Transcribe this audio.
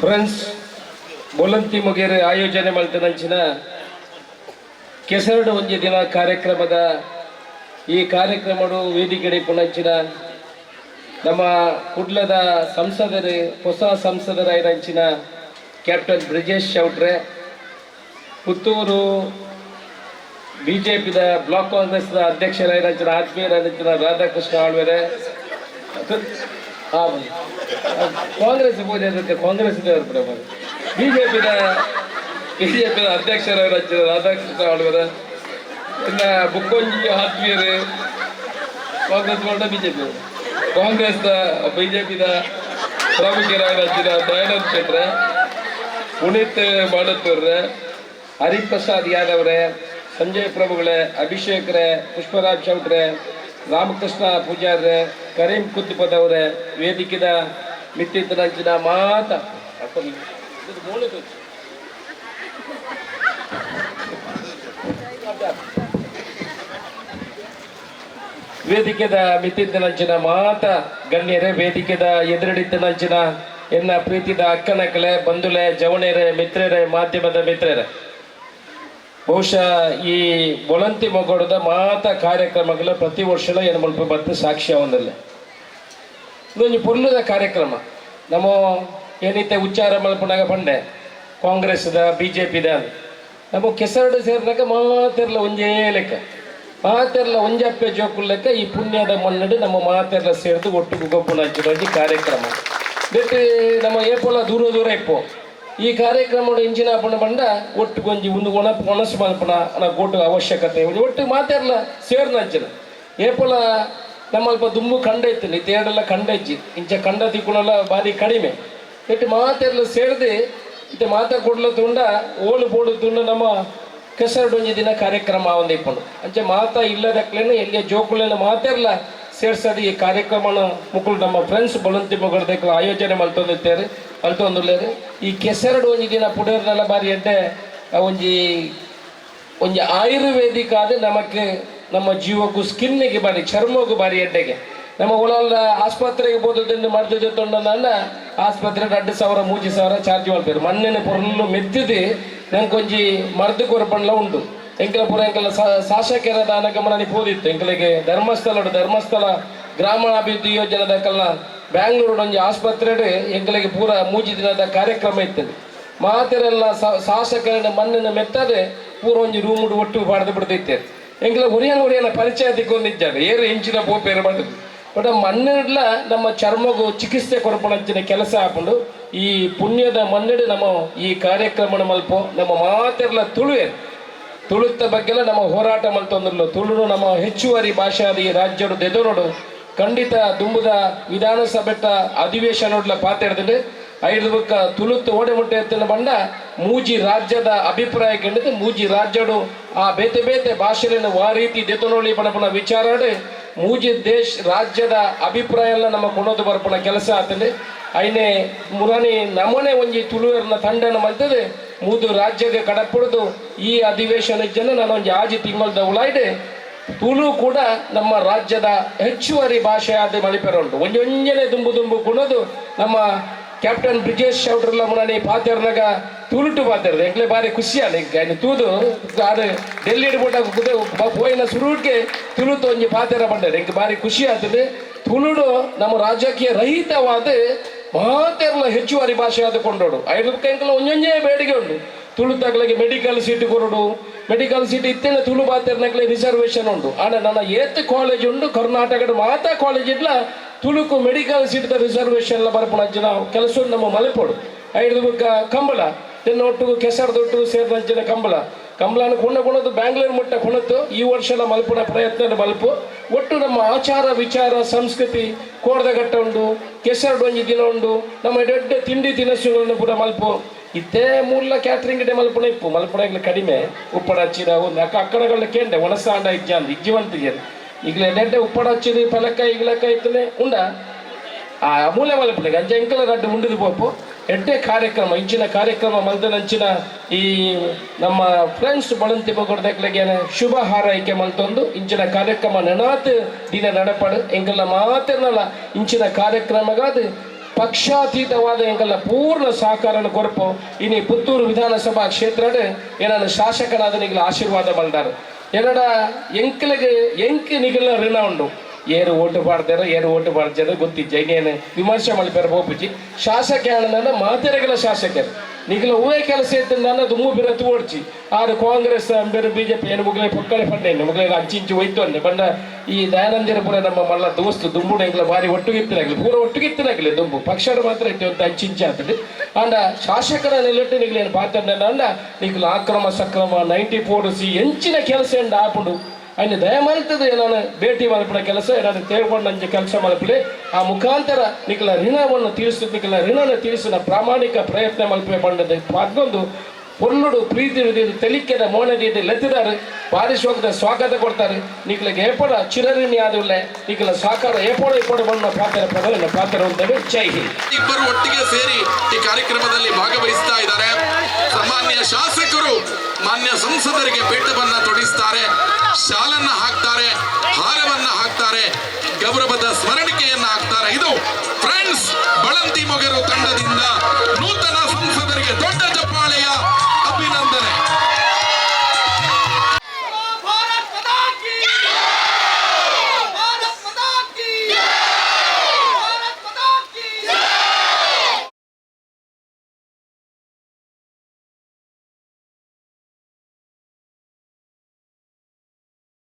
Friends, ಬೊಲಂತಿ ಮುಗೇರೆ ಆಯೋಜನೆ ಮಲ್ತನಂಚಿನ ಕೆಸರಡು ಒಂಜಿ ದಿನ ಕಾರ್ಯಕ್ರಮದ ಈ ಕಾರ್ಯಕ್ರಮಡು ವೇದಿಕೆಡೆ ಪುಣಂಚಿನ ನಮ್ಮ ಕುಡ್ಲದ ಸಂಸದರು, ಹೊಸ ಸಂಸದರಾಯಿನಂಚಿನ ಕ್ಯಾಪ್ಟನ್ ಬ್ರಿಜೇಶ್ ಚೌಟ್ರೆ, ಪುತ್ತೂರು ಬಿ ಜೆ ಪಿದ ಬ್ಲಾಕ್ ಕಾಂಗ್ರೆಸ್ನ ಅಧ್ಯಕ್ಷರಾಯಿರಂಚಿನ ಆತ್ಮೀಯರಾದಂಚಿನ ರಾಧಾಕೃಷ್ಣ ಆಳ್ವೆರೆ ಕಾಂಗ್ರೆಸ್ ಅದಕ್ಕೆ ಕಾಂಗ್ರೆಸ್ ಬಿಜೆಪಿ ಬಿಜೆಪಿದ ಅಧ್ಯಕ್ಷರಾಗಿರೋ ರಾಧಾಕೃಷ್ಣ ಆಳ್ವರ, ಇನ್ನ ಬುಕ್ಕೊಂಜಿ ಆತ್ಮೀಯರು ಕಾಂಗ್ರೆಸ್ ಬಿಜೆಪಿ ಕಾಂಗ್ರೆಸ್ದ ಬಿಜೆಪಿದ ರಾಜ್ಯದ ದಯಾನಂದ್ ಕ್ಷೇತ್ರ, ಪುನೀತ್ ಮಾಡತ್ತೂರ್ರೆ ಹರಿಪ್ರಸಾದ್ ಯಾದವ್ರೆ, ಸಂಜಯ್ ಪ್ರಭುಗಳೇ, ಅಭಿಷೇಕ್ರೆ, ಪುಷ್ಪರಾಜ್ ಚೌಟ್ರೆ, ರಾಮಕೃಷ್ಣ ಪೂಜಾರ್ರೆ ಕರೀಂ ಕುತ್ತುಪದವ್ರೆ ವೇದಿಕೆದ ಮಿತ್ತಿದ್ದರಂಚಿನ ಮಾತ. ವೇದಿಕೆದ ಮಿತ್ತಿದ್ದನಂಚಿನ ಮಾತ, ಗಣ್ಯರೇ, ವೇದಿಕೆದ ಎದುರಡಿದ್ದನಂಚಿನ ಎನ್ನ ಪ್ರೀತಿದ ಅಕ್ಕನಕಲೆ, ಬಂಧುಲೆ, ಜವಣೆರೆ, ಮಿತ್ರರೇ, ಮಾಧ್ಯಮದ ಮಿತ್ರರೇ. ಬಹುಶಃ ಈ ಬೊಳಂತಿ ಮೊಗೊಡದ ಮಾತ ಕಾರ್ಯಕ್ರಮಗಳ ಪ್ರತಿ ವರ್ಷ ಏನು ಮಲ್ಪ ಬರ್ತದೆ ಸಾಕ್ಷ್ಯ ಒಂದಲ್ಲ ಇದೊಂದು ಪುಣ್ಯದ ಕಾರ್ಯಕ್ರಮ. ನಮ್ಮ ಏನಿತ್ತೆ ಉಚ್ಚಾರ ಮಲ್ಪನಾಗ ಬಂಡೆ ಕಾಂಗ್ರೆಸ್ದ ಬಿ ಜೆ ಪಿದ ನಮ್ಮ ಕೆಸರಡು ಸೇರಿದಾಗ ಮಾತೆರ್ಲ ಒಂಜೇ ಲೆಕ್ಕ. ಮಾತೆರ್ಲ ಒಂಜಪ್ಪೆ ಜೋಕು ಲೆಕ್ಕ, ಈ ಪುಣ್ಯದ ಮನ್ನಡು ನಮ್ಮ ಮಾತೆರ್ಲ ಸೇರಿದು ಒಟ್ಟು ಗೊಬ್ಬನ ಹಚ್ಚಿರೋದು ಕಾರ್ಯಕ್ರಮ. ಬಿಟ್ಟು ನಮ್ಮ ಏಪೋಲ ದೂರ ದೂರ ಇಪ್ಪೋ. ಈ ಕಾರ್ಯಕ್ರಮ ಇಂಚಿನ ಪಣ ಬಂಡ ಒಟ್ಟು ಕೊಂಜಿ ಒಂದು ಒಣ ಒಣಸು ಮಲ್ಪಣ ಅನ್ನೋ ಗೋಟು ಅವಶ್ಯಕತೆ ಒಟ್ಟು ಮಾತೆರ್ಲ ಸೇರ್ನ ಹಂಚಿನ ಏಪೋಲ ನಮ್ಮಲ್ಪ ದುಂಬು ಕಂಡ ಇತ್ತು ಈ ತೇಡೆಲ್ಲ ಕಂಡ ಇಜ್ಜಿ. ಇಂಚ ಕಂಡ ತಿಕ್ಕುಣಲ್ಲ ಬಾರಿ ಕಡಿಮೆ. ಇಟ್ಟು ಮಾತೆಲ್ಲ ಸೇರಿದೆ ಇತ್ತೆ ಮಾತ ಕೊಡ್ಲ ತುಂಡ ಓಳು ಬೋಡು ತುಂಡ ನಮ್ಮ ಕೆಸರಡೊಂಜಿ ದಿನ ಕಾರ್ಯಕ್ರಮ ಒಂದು ಇಪ್ಪನು ಅಂಚೆ ಮಾತಾ ಇಲ್ಲದಕ್ಲೇನೆ ಎಲ್ಲಿಯ ಜೋಕುಳೆಲ್ಲ ಮಾತೆಲ್ಲ ಸೇರ್ಸದು ಈ ಕಾರ್ಯಕ್ರಮನ ಮುಕ್ಕಳು ನಮ್ಮ ಫ್ರೆಂಡ್ಸ್ ಬಲಂತಿ ಮುಗಡ್ದಕ್ಕೆ ಆಯೋಜನೆ ಮಲ್ತೊಂದಿತ್ತೇರಿ, ಮಲ್ತೊಂದುಲ್ಲೇರಿ. ಈ ಕೆಸರಡು ಒಂಜಿ ದಿನ ಪುಡೇರ್ನೆಲ್ಲ ಬಾರಿ ಆ ಒಂಜಿ ಒಂಜಿ ಆಯುರ್ವೇದಿಕ ಆದ ನಮಕ್ ನಮ್ಮ ಜೀವಕ್ಕೂ ಸ್ಕಿನ್ನಿಗೆ ಬಾರಿ, ಚರ್ಮಕ್ಕೂ ಬಾರಿ ಎಡ್ಡೆಗೆ. ನಮ್ಮ ಒಳಲ್ಲ ಆಸ್ಪತ್ರೆಗೆ ಬೋದದಿಂದ ಮಾಡ್ತಿದ್ದೆ ತೊಂಡನ ಆಸ್ಪತ್ರೆ ಎರಡು ಸಾವಿರ ಮೂಜಿ ಸಾವಿರ ಚಾರ್ಜ್ ಮಾಡ್ತಾರೆ ಮಣ್ಣಿನ ಪುರನ್ನು ಮೆತ್ತಿದೆ. ನಂಗೆ ಒಂಜಿ ಮರ್ದು ಕೊರಪಣ್ಣ ಉಂಟು. ಎಂಕಲ ಪುರ ಎಂಕಲ ಶಾಸಕರ ದಾನ ಗಮನ ಪೋದಿತ್ತು. ಎಂಕಲಿಗೆ ಧರ್ಮಸ್ಥಳ ಧರ್ಮಸ್ಥಳ ಗ್ರಾಮೀಣಾಭಿವೃದ್ಧಿ ಯೋಜನೆದ ಕಲ್ನ ಬ್ಯಾಂಗ್ಳೂರು ಒಂಜಿ ಆಸ್ಪತ್ರೆ ಎಂಕಲಿಗೆ ಪೂರ ಮೂಜಿ ದಿನದ ಕಾರ್ಯಕ್ರಮ ಇತ್ತು ಮಾತೆರೆಲ್ಲ ಶಾಸಕರ ಮಣ್ಣಿನ ಮೆತ್ತದೆ, ಪೂರ ಒಂದು ರೂಮ್ ಒಟ್ಟು ಪಾಡ್ದು ಬಿಡ್ತೈತೆ ಎಂಗ್ಲ ಒರಿಯನ ಒರಿಯನ ಪರಿಚಯ ತಿಕ್ಕೊಂಡಿದ್ದಾರೆ ಏರು ಇಂಚಿನ ಪೋಪೇರು ಮಾಡಿದ್ರು. ಬಟ್ ಮನ್ನೆಡ್ಲ ನಮ್ಮ ಚರ್ಮಗೂ ಚಿಕಿತ್ಸೆ ಕೊರಪಣಂಚಿನ ಕೆಲಸ ಹಾಕೊಂಡು ಈ ಪುಣ್ಯದ ಮಣ್ಣಿಡು ನಮ್ಮ ಈ ಕಾರ್ಯಕ್ರಮ ಮಲ್ಪ, ನಮ್ಮ ಮಾತೆರ್ಲ ತುಳುವೆ. ತುಳುತ್ತ ಬಗ್ಗೆಲ್ಲ ನಮ್ಮ ಹೋರಾಟ ಮಲ್ತೊಂದಿರ್ಲು ತುಳುನು ನಮ್ಮ ಹೆಚ್ಚುವರಿ ಭಾಷಾದಿ ರಾಜ್ಯಡು ದೆದೋನೋಡು ಖಂಡಿತ ದುಂಬುದ ವಿಧಾನಸಭೆ ಅಧಿವೇಶನೋಡ್ಲ ಪಾತೆಡ್ದು ಐದು ಬುಕ್ಕ ತುಳುತ್ತ ಓಡೆ ಮುಟ್ಟೆ ಎತ್ತಿನ ಬಂಡ, ಮೂಜಿ ರಾಜ್ಯದ ಅಭಿಪ್ರಾಯ ಕಂಡಿದ್ದು ಮೂಜಿ ರಾಜ್ಯಡು ಆ ಬೇತೆ ಬೇತೆ ಭಾಷೆಯನ್ನು ಆ ರೀತಿ ದೆತನೋಳಿ ಪಣಪಣ ವಿಚಾರಣೆ ಮೂಜಿ ದೇಶ ರಾಜ್ಯದ ಅಭಿಪ್ರಾಯ ನಮ್ಮ ಕೊಡೋದು ಬರ್ಪಣ ಕೆಲಸ ಆತದೆ. ಐನೆ ಮುರಾನಿ ನಮನೆ ಒಂಜಿ ತುಳುವರ್ನ ತಂಡನ ಮಲ್ತದೆ. ಮೂದು ರಾಜ್ಯದ ಕಡಪುಡ್ದು ಈ ಅಧಿವೇಶನ ಜನ ನಾನು ಒಂಜಿ ಆಜಿ ತಿಂಗಳದ ಉಳಾಯ್ಡೆ ತುಳು ಕೂಡ ನಮ್ಮ ರಾಜ್ಯದ ಹೆಚ್ಚುವರಿ ಭಾಷೆ ಆದ ಮಳಿಪೆರ ಉಂಟು ಒಂಜೊಂಜನೆ ದುಂಬು ದುಂಬು ಕುಣದು ನಮ್ಮ ಕ್ಯಾಪ್ಟನ್ ಬ್ರಿಜೇಶ್ ಅವ್ರಲ್ಲ ಮುನಾನಿ ಪಾತ್ಯರ್ನಾಗ ತುಳುಟು ಪಾತ್ಯರ್ದು ಎಂಕ್ಲೆ ಬಾರಿ ಖುಷಿ ಆದ ಈಗ ತೂದು ಅದು ಡೆಲ್ಲಿ ಬಿಟ್ಟ ಪೋಯಿನ ಸುರುಟ್ಗೆ ತುಳುತು ಒಂಜಿ ಪಾತೆರ ಬಂದರೆ ಎಂಕ್ ಬಾರಿ ಖುಷಿ ಆಗ್ತದೆ ತುಳುಡು ನಮ್ಮ ರಾಜಕೀಯ ರಹಿತವಾದ ಮಾತೆರ್ಲ ಹೆಚ್ಚುವರಿ ಭಾಷೆ ಆದ ಕೊಂಡೋಡು ಐದು ಎಂಕಲ ಒಂಜೊಂಜೇ ಬೇಡಿಕೆ ಉಂಟು ತುಳು ತಗಲಿಗೆ ಮೆಡಿಕಲ್ ಸೀಟ್ ಕೊರಡು ಮೆಡಿಕಲ್ ಸೀಟ್ ಇತ್ತೇನೆ ತುಳು ಬಾತೆರ್ನಕ್ಲೆ ರಿಸರ್ವೇಶನ್ ಉಂಟು ಆಡ ನನ್ನ ಏತ್ ಕಾಲೇಜ್ ಉಂಡು ಕರ್ನಾಟಕದ ಮಾತಾ ಕಾಲೇಜ್ ಇಡ್ಲ ತುಳುಕು ಮೆಡಿಕಲ್ ಸೀಟ್ ರಿಸರ್ವೇಶನ್ ಅಂಚಿನ ಕೆಲಸ ನಮ್ಮ ಮಲೆಪೋಡು. ಐದು ಬುಕ್ಕ ಕಂಬಳ ತೆನ್ನ ಒಟ್ಟು ಕೆಸರದೊಟ್ಟು ಸೇರಿದಂಚಿನ ಕಂಬಳ. ಕಂಬಳನ ಕುಣ ಕುಣದು ಬ್ಯಾಂಗ್ಳೂರು ಮುಟ್ಟ ಕುಣತು ಈ ವರ್ಷ ಎಲ್ಲ ಮಲ್ಪುನ ಪ್ರಯತ್ನ ಮಲ್ಪು. ಒಟ್ಟು ನಮ್ಮ ಆಚಾರ, ವಿಚಾರ, ಸಂಸ್ಕೃತಿ ಕೋರ್ದಗಟ್ಟ ಉಂಡು ಕೆಸರ್ ಡೊಂಜಿ ದಿನ ಉಂಡು ನಮ್ಮ ದೊಡ್ಡ ತಿಂಡಿ ತಿನಸುಗಳನ್ನು ಕೂಡ ಮಲ್ಪು. ಇದೇ ಮೂಲ ಕ್ಯಾಟ್ರಿಂಗ್ ಡೇ ಮಲ್ಪುಣ ಇಪ್ಪು. ಮಲ್ಪುಣ ಕಡಿಮೆ, ಉಪ್ಪಡ ಹಚ್ಚಿದ ಒಂದು ಅಕ್ಕ ಅಕ್ಕಡಗಳ ಕೇಂದ್ರ ಒಣಸಾಂಡ ಇಜ್ಜ ಇಜ್ಜಿವಂತಿಗೆ ಈಗಲೇ ನೆಡ್ಡೆ ಉಪ್ಪಡ ಹಚ್ಚಿದ ಪಲಕ ಈಗಲಕ್ಕ ಉಂಡ? ಆ, ಮೂಲೆ ಮಲ್ಪುಣ ಅಂಚೆ ಎಂಕಲ ಗಡ್ಡೆ ಉಂಡಿದು ಪೋಪು. ಎಡ್ಡೆ ಕಾರ್ಯಕ್ರಮ, ಇಂಚಿನ ಕಾರ್ಯಕ್ರಮ ಮಲ್ದನಂಚಿನ ಈ ನಮ್ಮ ಫ್ರೆಂಡ್ಸ್ ಬಳಂತಿ ಬಗೊಡ್ದಕ್ಲೆಗೆ ಶುಭ ಹಾರೈಕೆ ಮಲ್ತೊಂದು. ಇಂಚಿನ ಕಾರ್ಯಕ್ರಮ ನೆನಾತ್ ದಿನ ನಡಪಡು. ಎಂಕಲ್ಲ ಮಾತೇನಲ್ಲ ಇಂಚಿನ ಕಾರ್ಯಕ್ರಮಗಾದ ಪಕ್ಷಾತೀತವಾದ ಎಂಕಲ್ಲ ಪೂರ್ಣ ಸಹಕಾರನ ಕೊರಪು ಇನಿ ಪುತ್ತೂರು ವಿಧಾನಸಭಾ ಕ್ಷೇತ್ರಡ್ ಏನನ್ನು ಶಾಸಕನಾದ ಆಶೀರ್ವಾದ ಬಂದಾರು. ಏನಡ ಎಂಕಲಿಗೆ ಎಂಕ್ ನಿಗಲ ಋಣ ಏರು ಓಟು ಪಾಡ್ದಾರ ಏರು ಓಟು ಪಾಡ್ದಾರ ಗೊತ್ತಿಜ್ಜ ಇನ್ನೇನು ವಿಮರ್ಶೆ ಮಲ್ಪೇರ ಹೋಗ್ಬಿಟ್ಟು ಶಾಸಕ ಏನಂದ ಮಾತೆರೆಗಲ ಶಾಸಕರು ನಿಗಲ ಹೂವೇ ಕೆಲಸ ಇದ್ದಂದ ದುಮ್ಮು ಬಿರತ್ತು ಓಡ್ಚಿ ಆದ್ರೆ ಕಾಂಗ್ರೆಸ್ ಅಂಬೇರು ಬಿಜೆಪಿ ಏನು ಮುಗಲೇ ಪೊಕ್ಕಳೆ ಪಂಡೇನು ಅಂಚಿ ಇಂಚು ಹೋಯ್ತು ಅಂದೆ. ಬಂದ ಈ ದಯಾನಂದಿರಪುರ ನಮ್ಮ ಮಲ್ಲ ದೋಸ್ತು ದುಂಬುಡ ಎಂಗ್ಲ ಬಾರಿ ಒಟ್ಟುಗಿತ್ತಿನಾಗ್ಲಿ ಪೂರ ಒಟ್ಟುಗಿತ್ತಿನಾಗ್ಲಿ ದುಂಬು. ಪಕ್ಷದ ಮಾತ್ರ ಇಟ್ಟು ಅಂತ ಅಂಚಿಂಚ ಆಗ್ತದೆ ಅಂಡ ಶಾಸಕರ ನೆಲೆಟ್ಟು ನಿಗ್ಲೇನು ಪಾತ್ರ ಅಂಡ ನಿಗ್ಲ ಆಕ್ರಮ ಸಕ್ರಮ ನೈಂಟಿ ಫೋರ್ ಸಿ ಎಂಚಿನ ಕೆಲಸ ಎಂಡ ಆಪುಂಡು ಅಲ್ಲಿ ದಯಮಾಯ್ತದೆ ಏನಾನು ಭೇಟಿ ಮಾಡಿಬಿಡ ಕೆಲಸ, ಏನಾದ್ರು ತೇಳ್ಕೊಂಡು ನನಗೆ ಕೆಲಸ ಮಲ್ಪಲಿ ಆ ಮುಖಾಂತರ ನಿಖಲ ಋಣವನ್ನು ತೀರಿಸ ನಿಖಲ ಋಣನ ತೀರಿಸಿದ ಪ್ರಾಮಾಣಿಕ ಪ್ರಯತ್ನ ಮಲ್ಪೆ ಬಂದದ್ದು. ಅದೊಂದು ಪೊರ್ಲುಡು ಪ್ರೀತಿ ತೆಲಿಕೆದ ಇದೆ ಲೆತ್ತಿದ್ದಾರೆ. ಪಾರಿಶೋಕದ ಸ್ವಾಗತ ಕೊಡ್ತಾರೆ. ನಿಖಲಿಗೆ ಏಪಡ ಚಿರಋಣಿ ಆದಿಲ್ಲ ನಿಖಲ ಸಾಕಾರ ಏಪೋಡ ಏಪೋಡ ಬಣ್ಣ ಪಾತ್ರ ಪ್ರಧಾನ ಪಾತ್ರ ಹೊಂದೇವೆ ಜೈ ಹಿಂದ್. ಇಬ್ಬರು ಒಟ್ಟಿಗೆ ಸೇರಿ ಈ ಕಾರ್ಯಕ್ರಮದಲ್ಲಿ ಭಾಗವಹಿಸ್ತಾ ಇದ್ದಾರೆ. ಸನ್ಮಾನ್ಯ ಶಾಸಕರು ಮಾನ್ಯ ಸಂಸದರಿಗೆ ಪೇಟವನ್ನ ತೊಡಿಸ್ತಾರೆ ಶಾಲನ್ನ ಹಾಕ್ತಾರೆ ಹಾರವನ್ನ ಹಾಕ್ತಾರೆ ಗೌರವದ ಸ್ಮರಣಿಕೆ